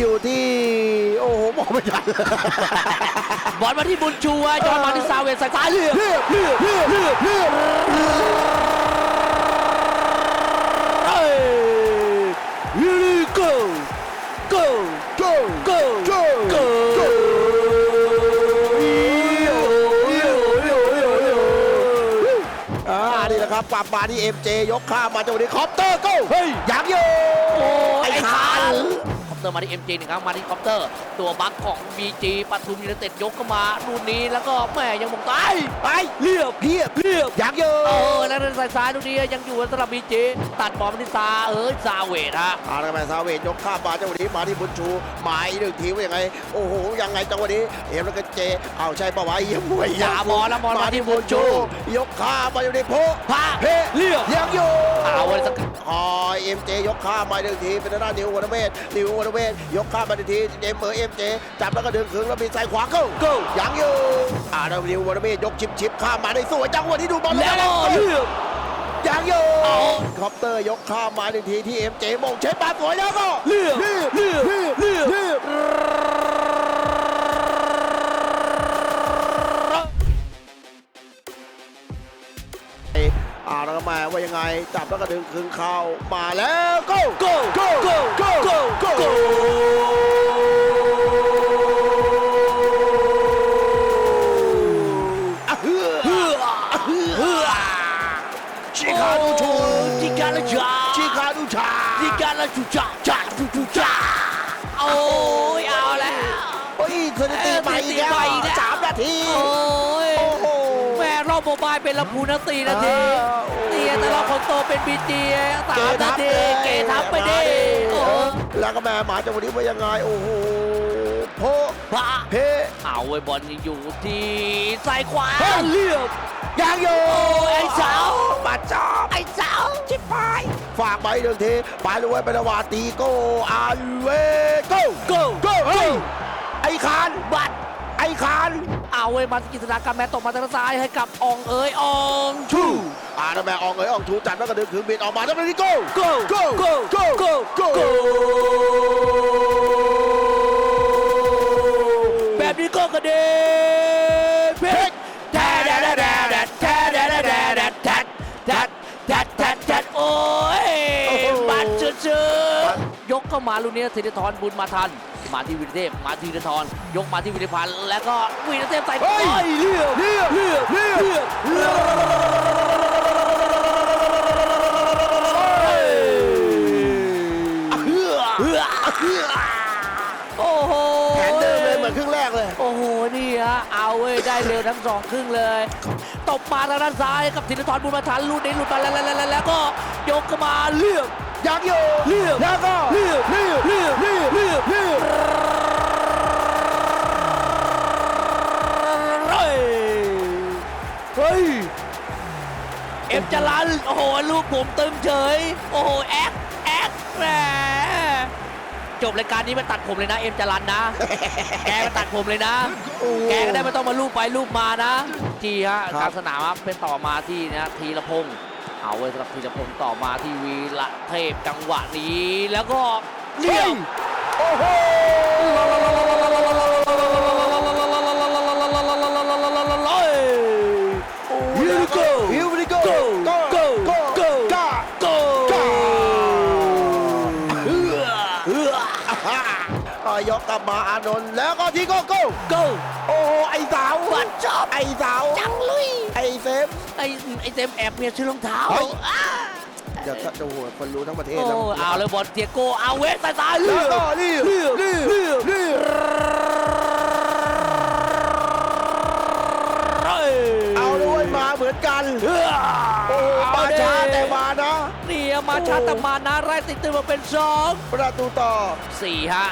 อยู่ที่ โอ้โหมองไม่ทันบอลมาที่บุญชูอะยอดมาที่ซาเวสสายซ้ายเลือกเลือกเลือกเลือกเลือกเลือกเอ้ยยูริโก้ go โก้ go โก้ go โก้อ่านี่แหละครับกลับมาที่เอ็มเจยกข้ามมาจังหวะนี้คอปเตอร์โก้เฮ้ยยังอยู่โอ้ไอ้ไอ้ขา ขานนคอปเตอร์มาที่ MJ หนึ่งครั้งมาที่คอปเตอร์ ตัวบัคของ BG ปทุมยูไนเต็ดยกเข้ามานู่นนี้แล้วก็แม่ยังมงตายไปเรียบเรียบเรียบยังอยู่เออแล้วทางซ้ายซ้ายตรงนี้ยังอยู่สำหรับ BG ตัดบอลมาที่ซาเออซาเวทฮะอาร์แมนซาเวจยกข้ามมาจังหวะนี้มาที่บุญชูหมายหนึ่งทีว่ายังไงโอ้โหยังไงจังหวะนี้เอ็มแล้วก็เจเอาใช่ปะวะเยี่ยมมวยอย่าบอลแล้วบอลมาที่บุญชู ยกข้ามมาอยู่ในโพพาเฮ้เรียบยังอยู่เอาไว้สักคอยเอ็มเจยกข้ามมาหนึ่งทีเป็นทางด้านนิววรรณเมธนิววรรณเมธยกข้ามมาหนึ่งทีเอ็มเออเอ็มเจจับแล้วก็ดึงขึงแล้วมีซ้ายขวาเข้า go ยังอยู่อ่านิววรรณเมธยกชิปชิปข้ามมาได้สวยจังหวะที่ดูบอลแล้วก็เลืเลืออกยังอยู่เอาคอปเตอร์ยกข้ามมาหนึ่งทีที่เอ็มเจมงเช็ดปาสวยแล้วก็เลือกเลือกเลือกเลือกเลือกเลือก แล้วมาว่ายังไง จับแล้วก็ดึงคืนเข้ามาแล้วโก้โก้โก้โก้โก้โก้ชิคาดูชูชิคาดูชาชิคาดูชาชิคาดูชูชาชาดูชูชาโอ้ยเอาแล้วโอ้ยสถิติใหม่อีกแล้วสามนาที บโมบายเป็นลำพูนนะสี่นาทีอ่าเตียแต่เราคนโตเป็นบีจีสามนาทีเกทับไปดิโอ้แล้วก็แม่หมาจังหวะนี้ว่ายังไงโอ้โหโพพระเพเอาไว้บอลยังอยู่ที่ซ้ายขวาเฮ้ยเลือกยังอยู่โอ้ยไอ้สาวมาจอบไอ้สาวชิบหายฝากไปหนึ่งทีไปเลยเว้ยไประหว่างตีโก้อันเวโก้ go โก้เฮ้ยไอ้คานบัตรไอ้คานเอาไว้มากิจนาการแม่ตกมาทางซ้ายให้กับอองเอ๋ยอองชูอ่าแล้วแม่อองเอ๋ยอองชูจัดแล้วก็ดึงคืนบิดออกมาแล้วก็นี่โก้ go go go go go go go แบบนี้ก็กระเด็นเพชรแทะแดดแดดแดดแทะแดดแดดแดดแทะแทะแทะแทะแทะโอ้ยบัตรเชื่อยกเข้ามาลูกนี้ธีรทรบุญมาทัน มาที่วินเทพมาที่ธีรทรยกมาที่วินพันธ์แล้วก็วินเทพใส่เฮ้ยโอ้ย เลือกเลือกเลือกเลือกเลือกเลือกเฮ้ยเฮือเลือกเฮือโอ้โห แผนเดิมเลยเหมือนครึ่งแรกเลย โอ้โห นี่ฮะ เอาเว้ย ได้เร็วทั้งสองครึ่งเลย ตบมาทางด้านซ้ายกับธินทรบุญมาทันลูดนี้หลุดมาแล้วแล้วแล้วแล้วก็ยกเข้ามาเลือก ยังอยู่เลือกแล้วก็เลือกเลือกเลือกเลือกเลือกเลือกเฮ้ยเฮ้ยเอ็มจรันโอ้โหลูกผมตึงเฉย โอ้โหแอคแอคแหมจบรายการนี้มาตัดผมเลยนะ เอ็มจรันนะ แกมาตัดผมเลยนะโอ้โหแกก็ได้ไม่ต้องมาลูบไปลูบมานะ ทีฮะครับกลารสนามครับเป็นต่อมาที่นะทีละพงศ์ เอาไว้สำหรับทีละพงศ์ต่อมาที่วีละเทพจังหวะนี้ แล้วก็เลี้ยงโอ้โห กกลับมาอานนท์แล้วก็ที่โก้โก้ go โอ้โหไอ้สาวบัดจอบ ไอ้สาว จังลุย ไอ้เซฟไอ้ไอ้เต็มแอบเมียชื่อรองเท้าเฮ้ย อ้าเดี๋ยวจะหัวคนรู้ทั้งประเทศโอ้แล้วเอาเลยบอลเทียโกเอาเวสตายตายเลืแล้วอกก็นี่เลือกนี่เลือกนี่เอาด้วยมาเหมือนกัน เฮ้ยโอ้โหมาช้าแต่มานะนี่มาช้าแต่มานะไล่ติดตัวมาเป็นสองประตูต่อ สี่ฮะ